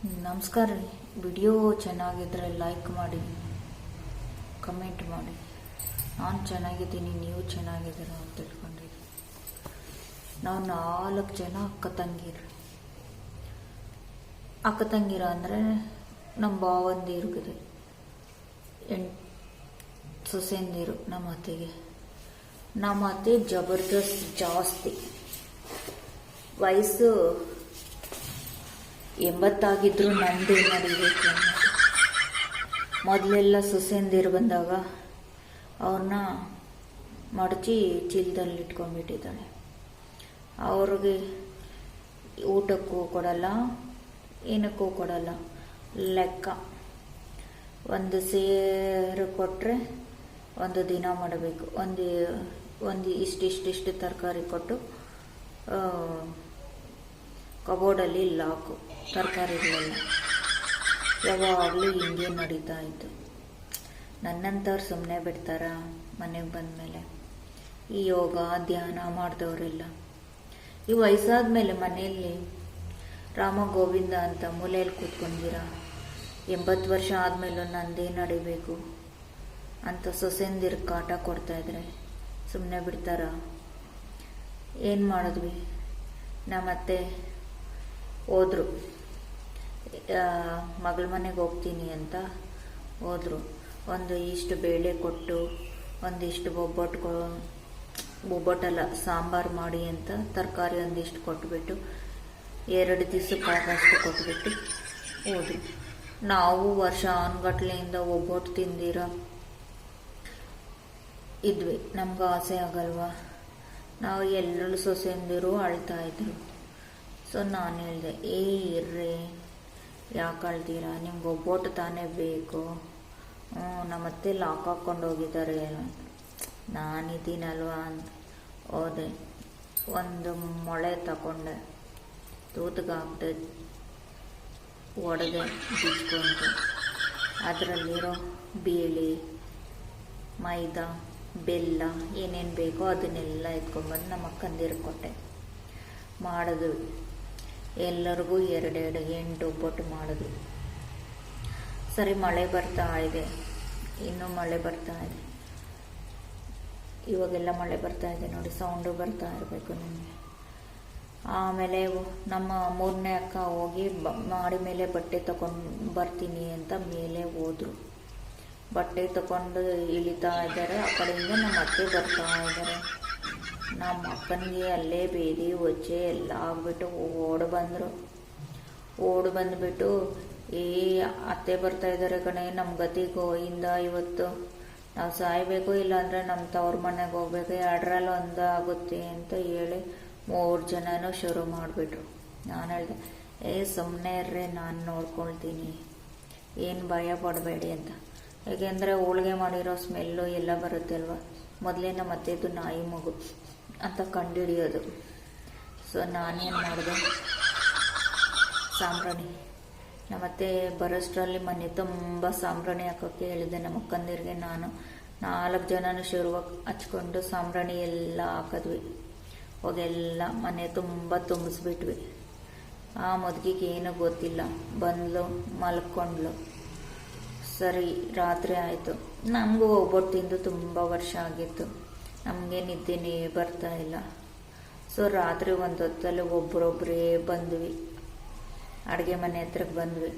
ನಮಸ್ಕಾರ ರೀ. ವಿಡಿಯೋ ಚೆನ್ನಾಗಿದ್ದರೆ ಲೈಕ್ ಮಾಡಿ ಕಮೆಂಟ್ ಮಾಡಿ. ನಾನು ಚೆನ್ನಾಗಿದ್ದೀನಿ, ನೀವು ಚೆನ್ನಾಗಿದ್ದೀರ ಅಂತ ತಿಳ್ಕೊಂಡಿದ್ದೀನಿ ನಾವು ನಾಲ್ಕು ಜನ ಅಕ್ಕ ತಂಗಿರು. ಅಕ್ಕ ತಂಗೀರ ಅಂದರೆ ನಮ್ಮ ಭಾವಂದಿರ್ಗಿದೆ ಎಂಟು ಸೊಸೆಂದಿರು ನಮ್ಮ ಅತ್ತೆಗೆ. ನಮ್ಮ ಅತ್ತೆ ಜಬರ್ದಸ್ತ್ ಜಾಸ್ತಿ. ವಯಸ್ಸು ಎಂಬತ್ತಾಗಿದ್ರು ನಂದೇ ನಡಿಬೇಕು ಮೊದಲೆಲ್ಲ ಸೊಸೆಂದಿರು ಬಂದಾಗ ಅವ್ರನ್ನ ಮಡಚಿ ಚೀಲದಲ್ಲಿ ಇಟ್ಕೊಂಡ್ಬಿಟ್ಟಿದ್ದಾಳೆ ಅವ್ರಿಗೆ ಊಟಕ್ಕೂ ಕೊಡಲ್ಲ, ಏನಕ್ಕೂ ಕೊಡಲ್ಲ. ಲೆಕ್ಕ. ಒಂದು ಸೇರು ಕೊಟ್ಟರೆ ಒಂದು ದಿನ ಮಾಡಬೇಕು. ಒಂದು ಒಂದು ಇಷ್ಟಿಷ್ಟಿಷ್ಟು ತರಕಾರಿ ಕೊಟ್ಟು ಕಬೋರ್ಡಲ್ಲಿ ಲಾಕು, ತರಕಾರಿಗಳೆಲ್ಲ. ಯಾವಾಗಲೂ ಹಿಂಗೆ ನಡೀತಾ ಇತ್ತು. ನನ್ನಂಥವ್ರು ಸುಮ್ಮನೆ ಬಿಡ್ತಾರ ಮನೆಗೆ ಬಂದಮೇಲೆ? ಈ ಯೋಗ, ಧ್ಯಾನ ಮಾಡಿದವರೆಲ್ಲ. ಈ ವಯಸ್ಸಾದ ಮೇಲೆ ಮನೆಯಲ್ಲಿ ರಾಮ ಗೋವಿಂದ ಅಂತ ಮೂಲೆಯಲ್ಲಿ ಕೂತ್ಕೊಂಡಿರ? ಎಂಬತ್ತು ವರ್ಷ ಆದಮೇಲೂ ನಂದೇ ನಡಿಬೇಕು ಅಂತ ಸೊಸೆಂದಿರ್ ಕಾಟ ಕೊಡ್ತಾಯಿದ್ರೆ ಸುಮ್ಮನೆ ಬಿಡ್ತಾರ? ಏನು ಮಾಡಿದ್ವಿ? ನಮ್ಮತ್ತೆ ಹೋದ್ರು. ಮಗಳ ಮನೆಗೆ ಹೋಗ್ತೀನಿ ಅಂತ ಹೋದರು. ಒಂದು ಇಷ್ಟು ಬೇಳೆ ಕೊಟ್ಟು ಒಂದಿಷ್ಟು ಬೊಬ್ಬಟ್ಟು ಬೊಬ್ಬಟ್ಟಲ್ಲ ಸಾಂಬಾರು ಮಾಡಿ ಅಂತ ತರಕಾರಿ ಒಂದಿಷ್ಟು ಕೊಟ್ಬಿಟ್ಟು, ಎರಡು ದಿವಸಕ್ಕಾಗಷ್ಟು ಕೊಟ್ಬಿಟ್ಟು ಹೋದ್ರು. ನಾವು ವರ್ಷ ಆನ್ಗಟ್ಲೆಯಿಂದ ಒಬ್ಬಟ್ಟು ತಿಂದಿರ ಇದ್ವಿ. ನಮ್ಗೆ ಆಸೆ ಆಗಲ್ವಾ? ನಾವು ಎಲ್ಲರೂ ಸೊಸೆಂದಿರು ಅಳ್ತಾ ಇದ್ರು. ಸೊ ನಾನು ಹೇಳಿದೆ, ಏ, ಇರ್ರಿ. ಯಾಕೆ ಅಳ್ತೀರಾ ನಿಮ್ಗೆ ಒಬ್ಬೊಟ್ಟು ತಾನೇ ಬೇಕು. ಹ್ಞೂ ನಮ್ಮತ್ತೆ ಲಾಕ್ ಹಾಕ್ಕೊಂಡು ಹೋಗಿದ್ದಾರೆ. ನಾನಿದ್ದೀನಲ್ವಾ ಅಂತ ಹೋದೆ. ಒಂದು ಮೊಳೆ ತಗೊಂಡೆ. ತೂತಗೆ ಹಾಕ್ದೆ. ಒಡೆದೆ ಬಿಚ್ಕೊಂಡು. ಅದರಲ್ಲಿರೋ ಬೇಳೆ, ಮೈದಾ, ಬೆಲ್ಲ, ಏನೇನು ಬೇಕೋ ಅದನ್ನೆಲ್ಲ ಎತ್ಕೊಂಡ್ಬಂದು ನಮ್ಮ ಅಕ್ಕಂದಿರು ಕೊಟ್ಟೆ ಮಾಡಿದ್ವಿ ಎಲ್ಲರಿಗೂ ಎರಡೆರಡು ಎಂಟು ಒಬ್ಬಟ್ಟು ಮಾಡಿದ್ವಿ ಸರಿ, ಮಳೆ ಬರ್ತಾ ಇದೆ. ಇನ್ನೂ ಮಳೆ ಬರ್ತಾ ಇದೆ. ಇವಾಗೆಲ್ಲ ಮಳೆ ಬರ್ತಾ ಇದೆ ನೋಡಿ ಸೌಂಡು ಬರ್ತಾ ಇರಬೇಕು ನಿಮಗೆ. ಆಮೇಲೆ ನಮ್ಮ ಮೂರನೇ ಅಕ್ಕ ಹೋಗಿ ಬ, ಮಾಡಿ ಮೇಲೆ ಬಟ್ಟೆ ತಗೊಂಡು ಬರ್ತೀನಿ ಅಂತ ಮೇಲೆ ಹೋದರು. ಬಟ್ಟೆ ತಗೊಂಡು ಇಳಿತಾ ಇದ್ದಾರೆ. ಆ ಕಡೆಯಿಂದ ನಮ್ಮ ಅತ್ತೆ ಬರ್ತಾ ಇದ್ದಾರೆ. ನಮ್ಮ ಅಕ್ಕನಿಗೆ ಅಲ್ಲೇ ಬೇದಿ ಒಚ್ಚೆ ಎಲ್ಲ ಆಗ್ಬಿಟ್ಟು ಓಡ್ ಬಂದರು. ಓಡ್ ಬಂದ್ಬಿಟ್ಟು, ಏ, ಅತ್ತೆ ಬರ್ತಾ ಇದ್ದಾರೆ ಕಣೆ ನಮ್ಮ ಗತಿ ಗೋಯಿಂದ ಇವತ್ತು. ನಾವು ಸಾಯಬೇಕು, ಇಲ್ಲಾಂದರೆ ನಮ್ಮ ತವ್ರ ಮನೆಗೆ ಹೋಗ್ಬೇಕು, ಎರಡರಲ್ಲಿ ಒಂದು ಆಗುತ್ತೆ ಅಂತ ಹೇಳಿ ಮೂರು ಜನನೂ ಶುರು ಮಾಡಿಬಿಟ್ರು. ನಾನು ಹೇಳಿದೆ, ಏ ಸುಮ್ಮನೆ ಇರ್ರಿ, ನಾನು ನೋಡ್ಕೊಳ್ತೀನಿ. ಏನು ಭಯ ಪಡಬೇಡಿ ಅಂತ. ಏಕೆಂದರೆ ಹೋಳಿಗೆ ಮಾಡಿರೋ ಸ್ಮೆಲ್ಲು ಎಲ್ಲ ಬರುತ್ತೆ ಅಲ್ವಾ ಮೊದಲೇ ನಮ್ಮ ಅತ್ತೆದು ನಾಯಿ ಮಗು. ಅಂತ ಕಂಡುಹಿಡಿಯೋದು. ಸೊ ನಾನೇನು ಮಾಡಿದೆ? ಸಾಂಬ್ರಾಣಿ. ನಮ್ಮತ್ತೆ ಬರೋಷ್ಟರಲ್ಲಿ ಮನೆ ತುಂಬ ಸಾಂಬ್ರಾಣಿ ಹಾಕೋಕ್ಕೆ ಹೇಳಿದೆ ನಮ್ಮ ಅಕ್ಕಂದಿರಿಗೆ ನಾನು. ನಾಲ್ಕು ಜನನೂ ಶುರುವಾಗಿ ಹಚ್ಕೊಂಡು ಸಾಂಬ್ರಾಣಿ ಎಲ್ಲ ಹಾಕಿದ್ವಿ. ಹೋಗೆಲ್ಲ ಮನೆ ತುಂಬ ತುಂಬಿಸ್ಬಿಟ್ವಿ. ಆ ಮದ್ಗಿಗೆ ಏನೂ ಗೊತ್ತಿಲ್ಲ. ಬಂದ್ಲು, ಮಲ್ಕೊಂಡ್ಲು. ಸರಿ, ರಾತ್ರಿ ಆಯಿತು. ನಮಗೂ ಒಬ್ಬಟ್ಟು ತಿಂದು ತುಂಬ ವರ್ಷ ಆಗಿತ್ತು. ನಮಗೆ ನಿದ್ದೆನೇ ಬರ್ತಾ ಇಲ್ಲ. ಸೊ ರಾತ್ರಿ ಒಂದು ಹೊತ್ತಲ್ಲಿ ಒಬ್ಬರೊಬ್ಬರೇ ಬಂದ್ವಿ. ಅಡುಗೆ ಮನೆ ಹತ್ರಕ್ಕೆ ಬಂದ್ವಿ.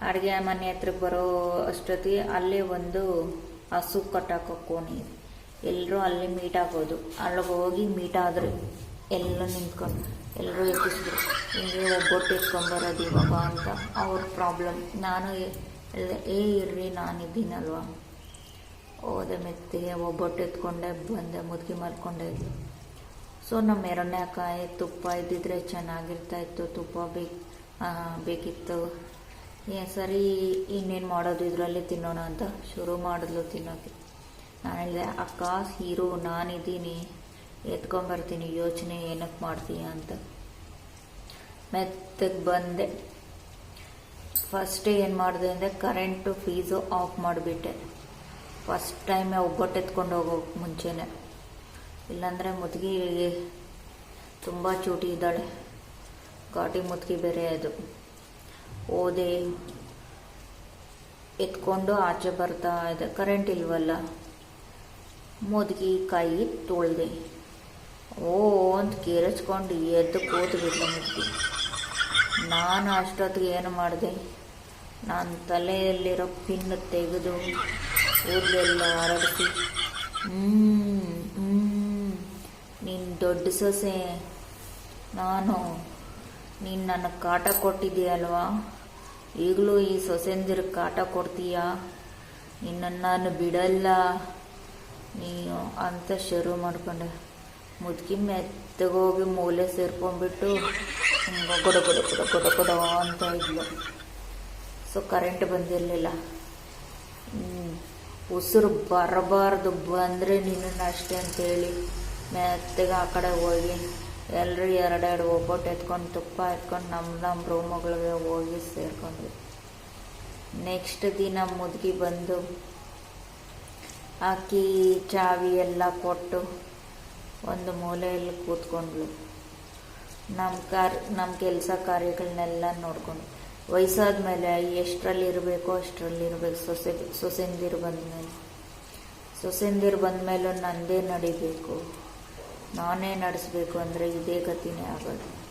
ಅಡುಗೆ ಮನೆ ಹತ್ರಕ್ಕೆ ಬರೋ ಅಷ್ಟೊತ್ತಿಗೆ ಅಲ್ಲೇ ಒಂದು ಹಸು ಕಟ್ಟಾಕೋ ಎಲ್ಲರೂ ಅಲ್ಲಿ ಮೀಟ್ ಆಗೋದು. ಅಲ್ಲಿಗೆ ಹೋಗಿ ಮೀಟ್ ಆದ್ರು. ಎಲ್ಲ ನಿಂತ್ಕೊಂಡು, ಎಲ್ಲರೂ ಎಬ್ಬಿಸಿದ್ರು. ಹಿಂಗೆ ಒಬ್ಬೊಟ್ಟು ಎತ್ಕೊಂಬರೋದು ಇವಾಗ ಅಂತ. ಅವ್ರ ಪ್ರಾಬ್ಲಮ್ ನಾನು ಎಲ್ಲ ಏ ಇರ್ರಿ, ನಾನಿದ್ದೀನಲ್ವ? ಹೋದೆ ಮೆತ್ತಿಗೆ ಒಬ್ಬಟ್ಟು ಎತ್ಕೊಂಡೆ, ಬಂದೆ, ಮುದುಕಿ ಮಲ್ಕೊಂಡೆ. ಇದ್ಲು ಸೊ ನಮ್ಮ ಎರಡನೇ ಕಾಯಿ ತುಪ್ಪ ಇದ್ದಿದ್ರೆ ಚೆನ್ನಾಗಿರ್ತಾಯಿತ್ತು. ತುಪ್ಪ ಬೇಕು ಬೇಕಿತ್ತು. ಏ, ಸರಿ, ಇನ್ನೇನು ಮಾಡೋದು ಇದರಲ್ಲಿ ತಿನ್ನೋಣ ಅಂತ ಶುರು ಮಾಡಿದ್ಲು ತಿನ್ನೋಕ್ಕೆ ನಾನು ಹೇಳಿದೆ, ಅಕ್ಕ, ಹೀರೋ ನಾನಿದ್ದೀನಿ. ಎತ್ಕೊಂಬರ್ತೀನಿ, ಯೋಚನೆ ಏನಕ್ಕೆ ಮಾಡ್ತೀಯ ಅಂತ. ಮೆತ್ತಗೆ ಬಂದೆ. ಫಸ್ಟ್ ಏನು ಮಾಡಿದೆ ಅಂದರೆ ಕರೆಂಟು ಫೀಸು ಆಫ್ ಮಾಡಿಬಿಟ್ಟೆ. ಫಸ್ಟ್ ಟೈಮೇ ಒಬ್ಬಟ್ಟು ಎತ್ಕೊಂಡು ಹೋಗೋಕೆ ಮುಂಚೆನೇ. ಇಲ್ಲಾಂದರೆ ಮುದುಗಿ ತುಂಬ ಚೂಟಿ ಇದ್ದಾಳೆ. ಘಾಟಿ ಮುದುಗಿ ಬೇರೆ ಅದು. ಓದೆ ಎತ್ಕೊಂಡು ಆಚೆ ಬರ್ತಾ ಇದೆ. ಕರೆಂಟ್ ಇಲ್ವಲ್ಲ? ಮುದುಗಿ ಕೈ ತೊಳ್ದೆ. ಓ, ಅಂತ ಕೇರಿಸ್ಕೊಂಡು ಎದ್ದು ಕೂತ್ಬಿಟ್ಲು ಮುದುಕಿ ನಾನು ಅಷ್ಟೊತ್ತಿಗೆ ಏನು ಮಾಡಿದೆ? ನಾನು ತಲೆಯಲ್ಲಿರೋ ಪಿನ್ ತೆಗೆದು ಕೂದಲೆಲ್ಲ ಹರಡಿಸಿ ಹ್ಮ್ ಹ್ಮ್. ನೀನು ದೊಡ್ಡ ಸೊಸೆ, ನಾನು ನೀನು ನನಗೆ ಕಾಟ ಕೊಟ್ಟಿದ್ದೀಯಲ್ವಾ? ಈಗಲೂ ಈ ಸೊಸೆಂದಿರ ಕಾಟ ಕೊಡ್ತೀಯಾ? ನಿನ್ನನ್ನು ನಾನು ಬಿಡಲ್ಲ. ನೀನು ಅಂತ ಶುರು ಮಾಡ್ಕೊಂಡೆ. ಮುದುಕಿ ಮೆತ್ತಗೋಗಿ ಮೂಲೆ ಸೇರ್ಕೊಂಡ್ಬಿಟ್ಟು ಕೊಡ ಕೊಡ ಗೊಡ ಕೊಡ ಗೊಡ ಅಂತ ಇದ್ಲು. ಸೊ ಕರೆಂಟ್ ಬಂದಿರಲಿಲ್ಲ. ಉಸಿರು ಬರಬಾರ್ದು, ಬಂದರೆ ನಿನ್ನನ್ನು ಅಷ್ಟೇ ಅಂತೇಳಿ ಮೆತ್ತಗೆ ಆ ಕಡೆ ಹೋಗಿ ಎಲ್ಲರೂ ಎರಡೆರಡು ಒಬ್ಬಟ್ಟು ಎತ್ಕೊಂಡು ತುಪ್ಪ ಎತ್ಕೊಂಡು ನಮ್ಮ ನಮ್ಮ ರೂಮುಗಳಿಗೆ ಹೋಗಿ ಸೇರ್ಕೊಂಡ್ವಿ. ನೆಕ್ಸ್ಟ್ ದಿನ ಮುದುಗಿ ಬಂದು ಅಕ್ಕಿ, ಚಾವಿ ಎಲ್ಲ ಕೊಟ್ಟು ಒಂದು ಮೂಲೆಯಲ್ಲಿ ಕೂತ್ಕೊಂಡ್ಳು. ನಮ್ಮ ಕಾರ್ ನಮ್ಮ ಕೆಲಸ ಕಾರ್ಯಗಳನ್ನೆಲ್ಲ ನೋಡ್ಕೊಂಡು ವಯಸ್ಸಾದ ಮೇಲೆ ಎಷ್ಟರಲ್ಲಿ ಇರಬೇಕೋ ಅಷ್ಟರಲ್ಲಿ ಇರಬೇಕು ಸೊಸೆ, ಸೊಸೆಂದಿರು ಬಂದಮೇಲೆ. ಸೊಸೆಂದಿರು ಬಂದಮೇಲೂ ನಂದೇ ನಡಿಬೇಕು. ನಾನೇ ನಡೆಸ್ಬೇಕು ಅಂದರೆ ಇದೇ ಗತಿನೇ ಆಗೋದು.